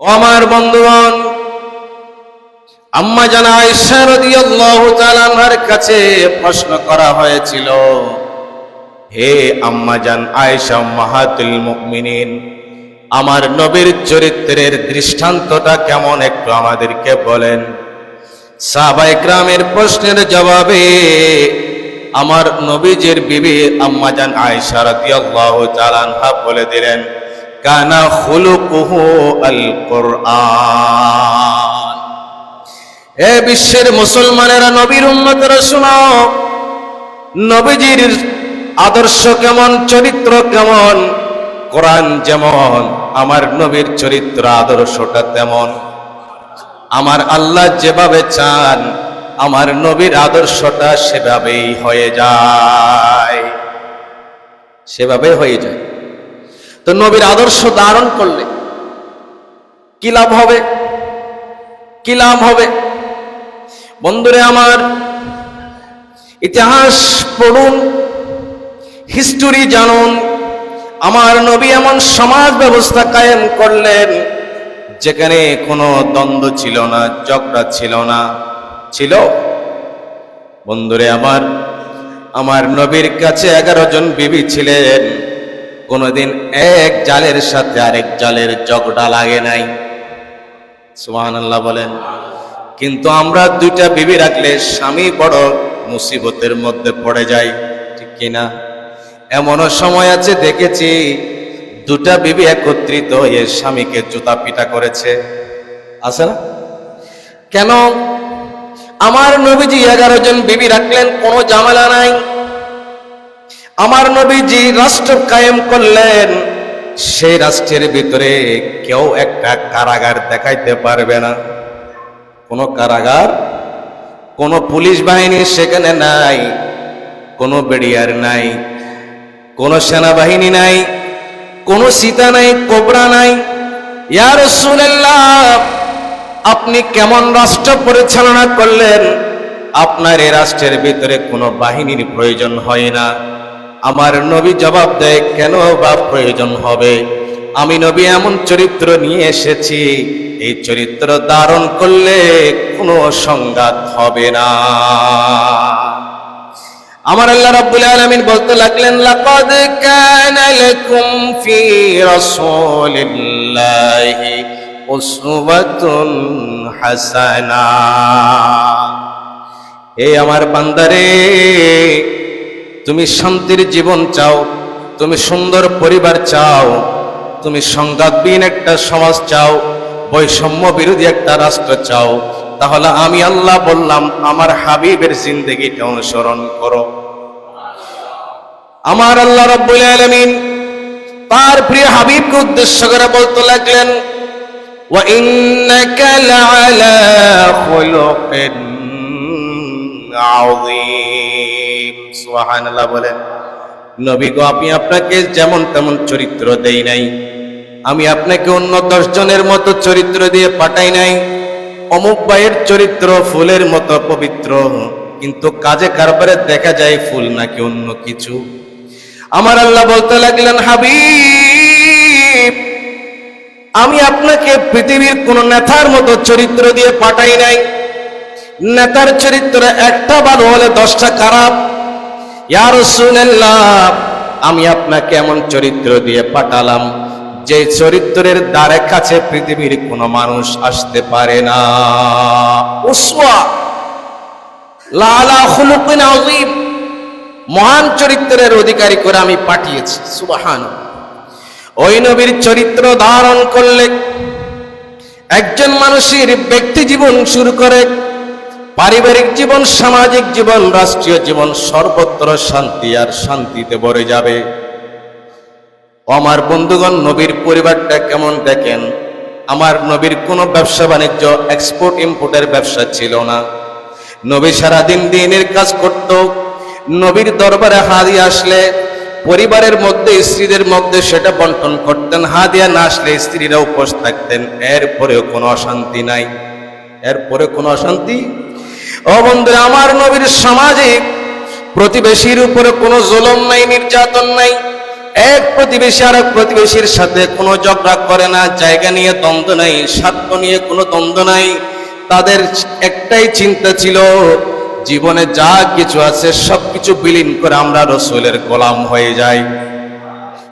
আমার বন্ধুগণ, আম্মা জানা রাদিয়াল্লাহু তাআলার কাছে প্রশ্ন করা হয়েছিল, হে আম্মা জান আয়েশা মাহাতুল মুমিনিন, আমার নবীর চরিত্রের দৃষ্টান্তটা কেমন একটু আমাদেরকে বলেন। সাহাবাই গ্রামের প্রশ্নের জবাবে, আমার নবীজির বিবি আম্মাজান আয়েশা রাদিয়াল্লাহু তাআলা বলে দিলেন আল এ বিশ্বের মুসলমানেরা, নবীর উম্মতরা শোনাও নবীজির আদর্শ কেমন, চরিত্র কেমন, কোরআন যেমন, আমার নবীর চরিত্র আদর্শটা তেমন। আমার আল্লাহ যেভাবে চান, আমার নবীর আদর্শটা সেভাবেই হয়ে যায়। সেভাবে হয়ে যায়। তো নবীর আদর্শ ধারণ করলে কি লাভ হবে? কি লাভ হবে? বন্ধুরে আমার, ইতিহাস পড়ুন হিস্টোরি জানুন, আমার নবী এমন সমাজ ব্যবস্থা কায়েম করলেন, যেখানে কোনো দ্বন্দ্ব ছিল না, ঝগড়া ছিল না, ছিল? বন্ধুরে আমার আমার নবীর কাছে এগারো জন বিবি ছিলেন। কোনোদিন এক জালের সাথে আরেক জালের ঝগড়া লাগে নাই। সুহান আল্লাহ বলেন। কিন্তু আমরা দুইটা বিবি রাখলে স্বামী বড় মুসিবতের মধ্যে পড়ে যায় ঠিক কিনা এমনও সময় আছে দেখেছি দুটা বিবি একত্রিত হয়ে স্বামীকে জুতা পিটা করেছে। আছে না? কেন? আমার নবীজি এগারো জন বিবি রাখলেন, কোনো জামেলা নাই। আমার নবীজি রাষ্ট্র কায়েম করলেন, সেই রাষ্ট্রের ভিতরে কেউ একটা কারাগার দেখাইতে পারবে না। কোনো কারাগার, কোনো পুলিশ বাহিনী সেখানে নাই, কোনো বেড়িয়ার নাই, কোনো সেনাবাহিনী নাই, কোনো সীতা নাই, কোবরা নাই। ইয়ার আপনি কেমন রাষ্ট্র পরিচালনা করলেন? আপনার এই রাষ্ট্রের ভিতরে কোনো বাহিনীর প্রয়োজন হয় না। আমার নবী জবাব দেয়, কেন বা প্রয়োজন হবে? আমি নবী এমন চরিত্র নিয়ে এসেছি, এই চরিত্র ধারণ করলে কোনো সংঘাত হবে না। আমার আল্লাহ রাব্বুল আলামিন বলতে লাগলেন, লাকাদ কানা লাকুম ফি রাসূলিল্লাহি উসওয়াতুন হাসানা। এই আমার বান্দারে তুমি শান্তির জীবন চাও, তুমি সুন্দর পরিবার চাও, তুমি সংঘাতবিহীন একটা সমাজ চাও, বৈষম্য বিরোধী একটা রাষ্ট্র চাও, তাহলে আমি আল্লাহ বললাম, আমার হাবিবের জিন্দগিটা অনুসরণ করো। আমার আল্লাহ রব্বুল আলামিন তার প্রিয় হাবিবকে উদ্দেশ্য করে বলতে লাগলেন ইন্নাকা লাআলা খুলুকিন আযীম। সুবহানাল্লাহ বলেন, নবী গো, আমি আপনাকে যেমন তেমন চরিত্র দেই নাই। আমি আপনাকে অন্য দশ জনের মতো চরিত্র দিয়ে পাঠাই নাই। অমুক ভাইয়ের চরিত্র ফুলের মতো পবিত্র, কিন্তু কাজে কারবারে দেখা যায় ফুল নাকি অন্য কিছু। আমার আল্লাহ বলতে লাগলেন, হাবিব, আমি আপনাকে পৃথিবীর কোন নেতার মতো চরিত্র দিয়ে পাঠাই নাই। নেতার চরিত্র একটা ভালো হলে দশটা খারাপ। ইয়ার আমি আপনাকে এমন চরিত্র দিয়ে পাঠালাম, যে চরিত্রের দ্বারে কাছে পৃথিবীর কোন মানুষ আসতে পারে না। মহান চরিত্রের অধিকারী করে আমি পাঠিয়েছি সুবাহান ওই নবীর চরিত্র ধারণ করলে একজন মানুষের ব্যক্তি জীবন শুরু করে পারিবারিক জীবন, সামাজিক জীবন, রাষ্ট্রীয় জীবন, সর্বত্র শান্তি আর শান্তিতে ভরে যাবে। আমার বন্ধুগণ, নবীর পরিবারটা কেমন দেখেন? আমার নবীর কোনো ব্যবসা বাণিজ্য এক্সপোর্ট ইম্পোর্টের ব্যবসা ছিল না। নবী সারাদিন দিনের কাজ করত। নবীর দরবারে হাদিয়া আসলে পরিবারের মধ্যে, স্ত্রীদের মধ্যে সেটা বন্টন করতেন। হাদিয়া না আসলে স্ত্রীরা উপোস থাকতেন। এরপরেও কোনো অশান্তি নাই। এরপরে কোনো অশান্তি ও আমার নবীর সমাজে প্রতিবেশীর উপরে কোনো জুলুম নাই, নির্যাতন নাই। এক প্রতিবেশী আর এক প্রতিবেশীর সাথে কোনো ঝগড়া করে না, জায়গা নিয়ে দ্বন্দ্ব নাই, স্বার্থ নিয়ে কোনো দ্বন্দ্ব নাই। তাদের একটাই চিন্তা ছিল, জীবনে যা কিছু আছে সবকিছু বিলীন করে আমরা রসুলের গোলাম হয়ে যাই।